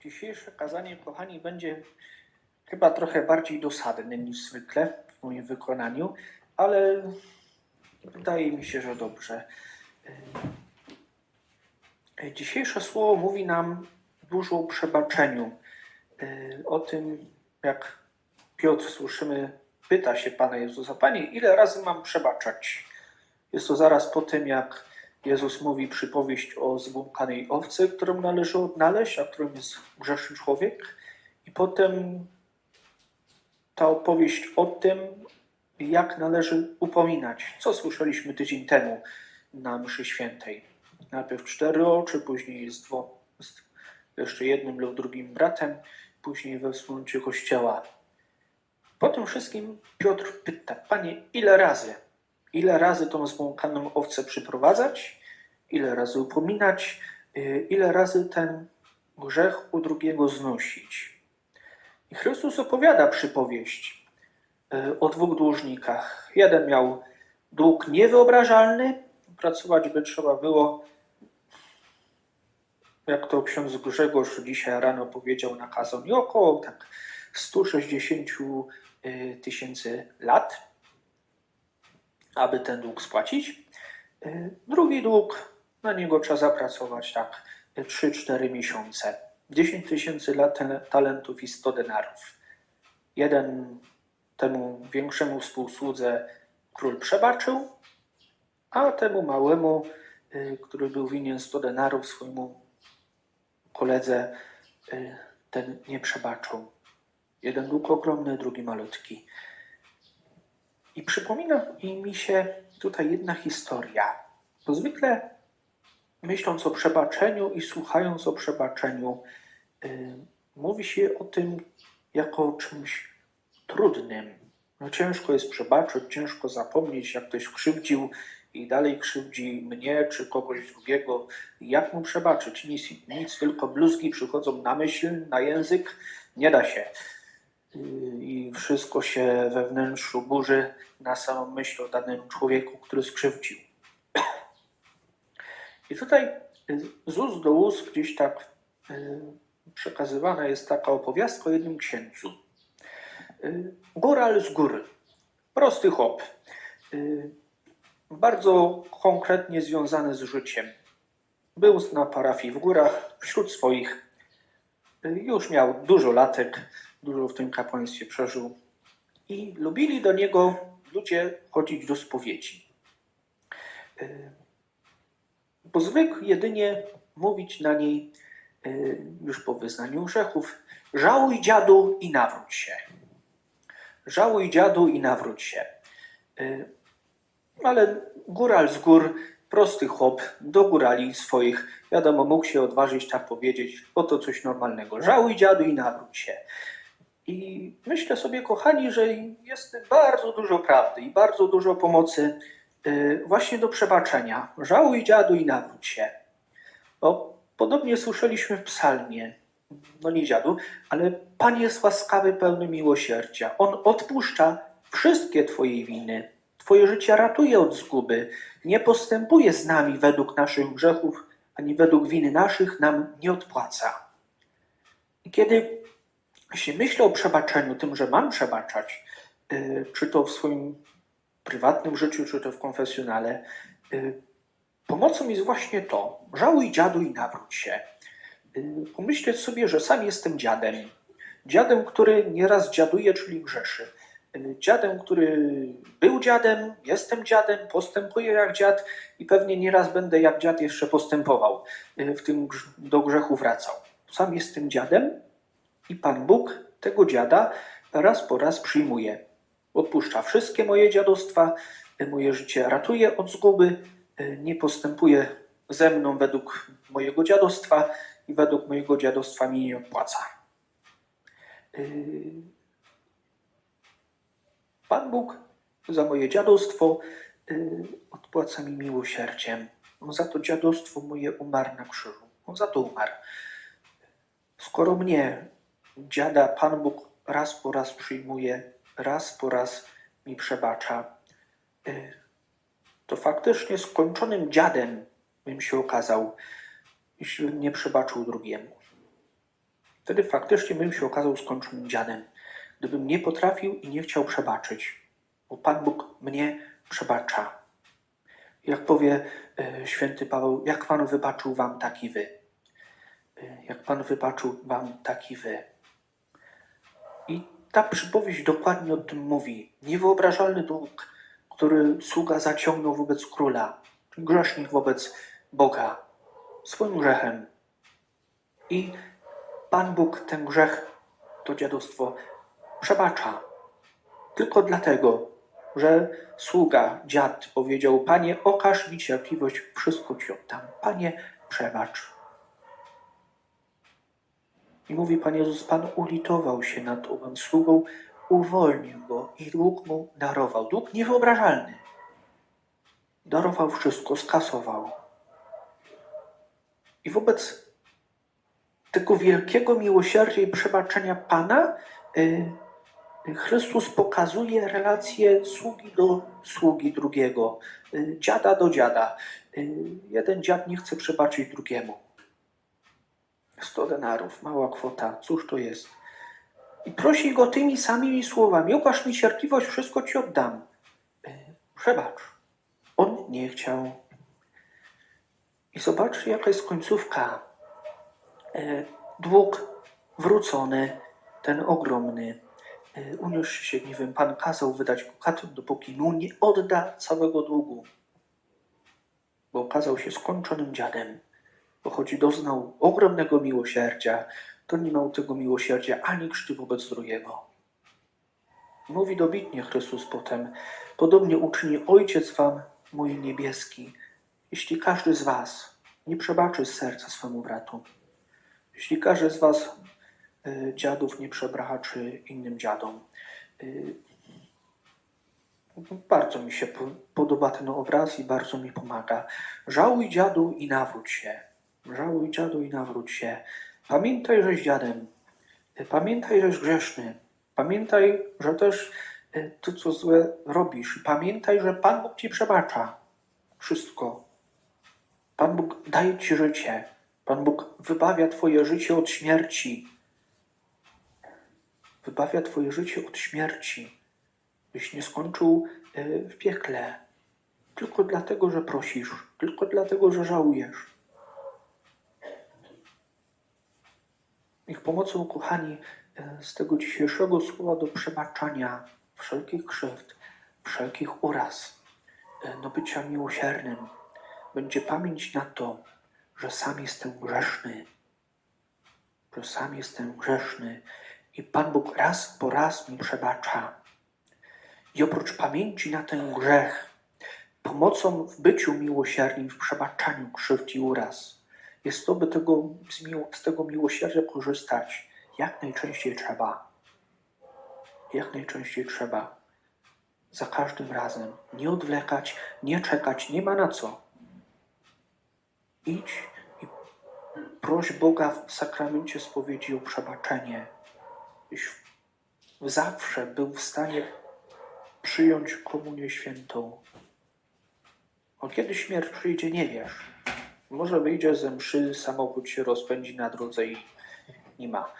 Dzisiejsze kazanie, kochani, będzie chyba trochę bardziej dosadne niż zwykle w moim wykonaniu, ale wydaje mi się, że dobrze. Dzisiejsze słowo mówi nam dużo o przebaczeniu. O tym, jak Piotr, słyszymy, pyta się Pana Jezusa, Panie, ile razy mam przebaczać? Jest to zaraz po tym, jak Jezus mówi przypowieść o zbłąkanej owcy, którą należy odnaleźć, a którą jest grzeszny człowiek. I potem ta opowieść o tym, jak należy upominać, co słyszeliśmy tydzień temu na mszy świętej. Najpierw cztery oczy, później jest dwo, z jeszcze jednym lub drugim bratem, później we wspólnocie kościoła. Po tym wszystkim Piotr pyta, Panie, ile razy? Ile razy tą zbłąkaną owcę przyprowadzać? Ile razy upominać? Y, Ile razy ten grzech u drugiego znosić? I Chrystus opowiada przypowieść y, o dwóch dłużnikach. Jeden miał dług niewyobrażalny, pracować by trzeba było, jak to ksiądz Grzegorz dzisiaj rano powiedział, nakazał mi około tak 160 y, tysięcy lat, aby ten dług spłacić. Y, Drugi dług, na niego trzeba zapracować tak 3-4 miesiące. 10 tysięcy ten- talentów i 100 denarów. Jeden temu większemu współsłudze król przebaczył, a temu małemu, y, który był winien 100 denarów swojemu koledze, y, ten nie przebaczył. Jeden dług ogromny, drugi malutki. I przypomina mi się tutaj jedna historia. Bo zwykle myśląc o przebaczeniu i słuchając o przebaczeniu, y, mówi się o tym jako o czymś trudnym. No ciężko jest przebaczyć, ciężko zapomnieć, jak ktoś krzywdził i dalej krzywdzi mnie czy kogoś drugiego. Jak mu przebaczyć? Nic, nic tylko bluzgi przychodzą na myśl, na język. Nie da się. I wszystko się we wnętrzu burzy na samą myśl o danym człowieku, który skrzywdził. I tutaj y, z ust do ust gdzieś tak y, przekazywana jest taka opowiastka o jednym księdzu. Y, Góral z góry. Prosty chłop. Y, Bardzo konkretnie związany z życiem. Był na parafii w górach wśród swoich. Już miał dużo latek, dużo w tym kapłaństwie przeżył. I lubili do niego ludzie chodzić do spowiedzi. Y, Bo zwykł jedynie mówić na niej y, już po wyznaniu grzechów żałuj dziadu i nawróć się. Żałuj dziadu i nawróć się. Y, Ale góral z gór, prosty chłop, do górali swoich, wiadomo, mógł się odważyć tak powiedzieć, bo to coś normalnego. Żałuj dziadu i nawróć się. I myślę sobie, kochani, że jest bardzo dużo prawdy i bardzo dużo pomocy y, właśnie do przebaczenia. Żałuj dziadu i nawróć się. Bo podobnie słyszeliśmy w psalmie, no nie dziadu, ale Pan jest łaskawy, pełny miłosierdzia. On odpuszcza wszystkie Twoje winy. Twoje życie ratuje od zguby. Nie postępuje z nami według naszych grzechów, ani według winy naszych nam nie odpłaca. I kiedy się myślę o przebaczeniu, tym, że mam przebaczać, y, czy to w swoim prywatnym życiu, czy to w konfesjonale, y, pomocą jest właśnie to. Żałuj dziadu i nawróć się. Y, Pomyśleć sobie, że sam jestem dziadem. Dziadem, który nieraz dziaduje, czyli grzeszy. Dziadem, który był dziadem, jestem dziadem, postępuję jak dziad i pewnie nieraz będę jak dziad jeszcze postępował, w tym do grzechu wracał. Sam jestem dziadem i Pan Bóg tego dziada raz po raz przyjmuje. Odpuszcza wszystkie moje dziadostwa, y, moje życie ratuje od zguby, y, nie postępuje ze mną według mojego dziadostwa i według mojego dziadostwa mi nie odpłaca. Y, Pan Bóg za moje dziadostwo odpłaca mi miłosierdziem. On za to dziadostwo moje umarł na krzyżu. On za to umarł. Skoro mnie, dziada, Pan Bóg raz po raz przyjmuje, raz po raz mi przebacza, y, to faktycznie skończonym dziadem bym się okazał. jeśli bym nie przebaczył drugiemu. Wtedy faktycznie bym się okazał skończonym dziadem, gdybym nie potrafił i nie chciał przebaczyć, bo Pan Bóg mnie przebacza. Jak powie e, święty Paweł, jak Pan wybaczył wam, taki wy. E, jak Pan wybaczył wam, taki wy. I ta przypowieść dokładnie o tym mówi. Niewyobrażalny dług, który sługa zaciągnął wobec króla, grzesznik wobec Boga, swoim grzechem. I Pan Bóg ten grzech, to dziadostwo, przebacza. Tylko dlatego, że sługa, dziad powiedział, Panie, okaż mi cierpliwość, wszystko Ci oddam. Panie, przebacz. I mówi Pan Jezus, Pan ulitował się nad owym sługą, uwolnił go i dług mu darował. Dług niewyobrażalny. Darował wszystko, skasował. I wobec tego wielkiego miłosierdzia i przebaczenia Pana y, Chrystus pokazuje relację sługi do sługi drugiego, y, dziada do dziada. Y, Jeden dziad nie chce przebaczyć drugiemu. 100 denarów, mała kwota, cóż to jest? I prosi go tymi samymi słowami: Okaż mi cierpliwość, wszystko ci oddam. Y, Przebacz. On nie chciał. I zobaczcie, jaka jest końcówka. E, Dług wrócony, ten ogromny, e, uniósł się gniewem. Pan kazał wydać dukatów, dopóki mu nie odda całego długu. Bo okazał się skończonym dziadem. Bo choć doznał ogromnego miłosierdzia, to nie miał tego miłosierdzia ani krzty wobec drugiego. Mówi dobitnie Chrystus potem, podobnie uczyni Ojciec wam mój niebieski, jeśli każdy z was nie przebaczy z serca swemu bratu. Jeśli każdy z Was, y, dziadów, nie przebaczy innym dziadom. Y, bardzo mi się po- podoba ten obraz i bardzo mi pomaga. Żałuj dziadu i nawróć się. Żałuj dziadu i nawróć się. Pamiętaj, żeś dziadem. Y, Pamiętaj, żeś grzeszny. Pamiętaj, że też y, to, co złe robisz. Pamiętaj, że Pan Bóg Ci przebacza. Wszystko. Pan Bóg daje Ci życie. Pan Bóg wybawia Twoje życie od śmierci. Wybawia Twoje życie od śmierci, byś nie skończył y, w piekle. Tylko dlatego, że prosisz, tylko dlatego, że żałujesz. Ich pomocą, kochani, y, z tego dzisiejszego słowa do przebaczania wszelkich krzywd, wszelkich uraz, y, do bycia miłosiernym, będzie pamięć na to, że sam jestem grzeszny, że sam jestem grzeszny i Pan Bóg raz po raz mi przebacza. I oprócz pamięci na ten grzech, pomocą w byciu miłosiernym, w przebaczaniu krzywd i uraz, jest to, by tego, z, tego miłosierdzia korzystać jak najczęściej trzeba. Jak najczęściej trzeba. Za każdym razem. Nie odwlekać, nie czekać, nie ma na co idź i proś Boga w sakramencie spowiedzi o przebaczenie, byś zawsze był w stanie przyjąć komunię świętą. O kiedy śmierć przyjdzie, nie wiesz. Może wyjdzie ze mszy, samochód się rozpędzi na drodze i nie ma.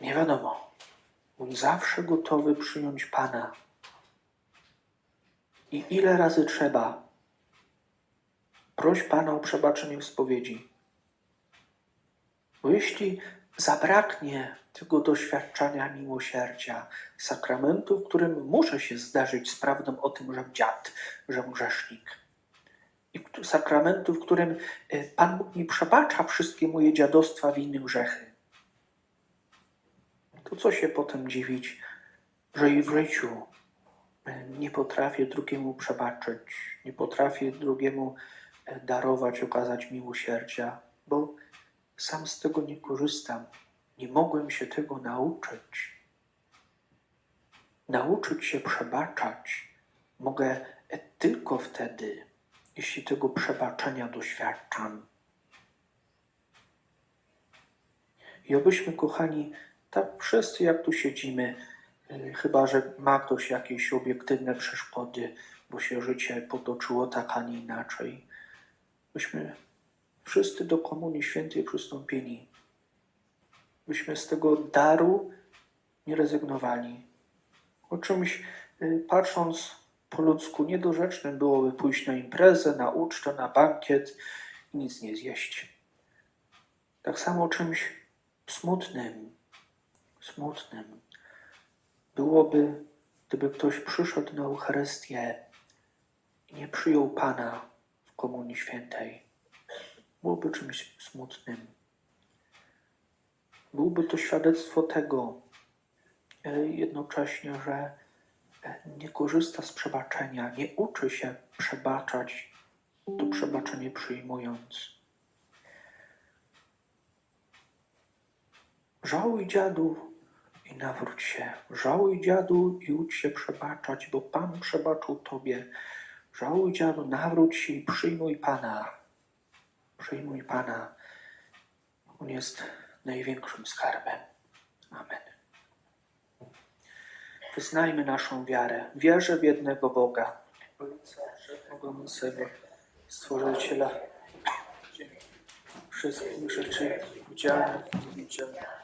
Nie wiadomo. Bądź zawsze gotowy przyjąć Pana. I ile razy trzeba, Proś Pana o przebaczenie w spowiedzi. Bo jeśli zabraknie tego doświadczenia miłosierdzia, sakramentu, w którym muszę się zdarzyć z prawdą o tym, że dziad, że grzesznik, sakramentu, w którym y, Pan Bóg mi przebacza wszystkie moje dziadostwa, winy, grzechy, to co się potem dziwić, że i w życiu y, nie potrafię drugiemu przebaczyć, nie potrafię drugiemu e, darować, okazać miłosierdzia, bo sam z tego nie korzystam. Nie mogłem się tego nauczyć. Nauczyć się przebaczać mogę tylko wtedy, jeśli tego przebaczenia doświadczam. I obyśmy, kochani, tak wszyscy jak tu siedzimy, y, chyba że ma ktoś jakieś obiektywne przeszkody, bo się życie potoczyło tak, a nie inaczej, byśmy wszyscy do Komunii Świętej przystąpili. Byśmy z tego daru nie rezygnowali. O czymś y, patrząc po ludzku niedorzecznym byłoby pójść na imprezę, na ucztę, na bankiet i nic nie zjeść. Tak samo czymś smutnym, smutnym byłoby, gdyby ktoś przyszedł na Eucharystię i nie przyjął Pana w Komunii Świętej. Byłoby czymś smutnym. Byłoby to świadectwo tego e, jednocześnie, że nie korzysta z przebaczenia, nie uczy się przebaczać, to przebaczenie przyjmując. Żałuj dziadu i nawróć się. Żałuj dziadu i ucz się przebaczać, bo Pan przebaczył Tobie. Żałuj dziadu, nawróć się i przyjmuj Pana. Przyjmuj Pana. On jest największym skarbem. Amen. Wyznajmy naszą wiarę. Wierzę w jednego Boga, Ojca Wszechmogącego, Stworzyciela wszystkich rzeczy widzialnych i niewidzialnych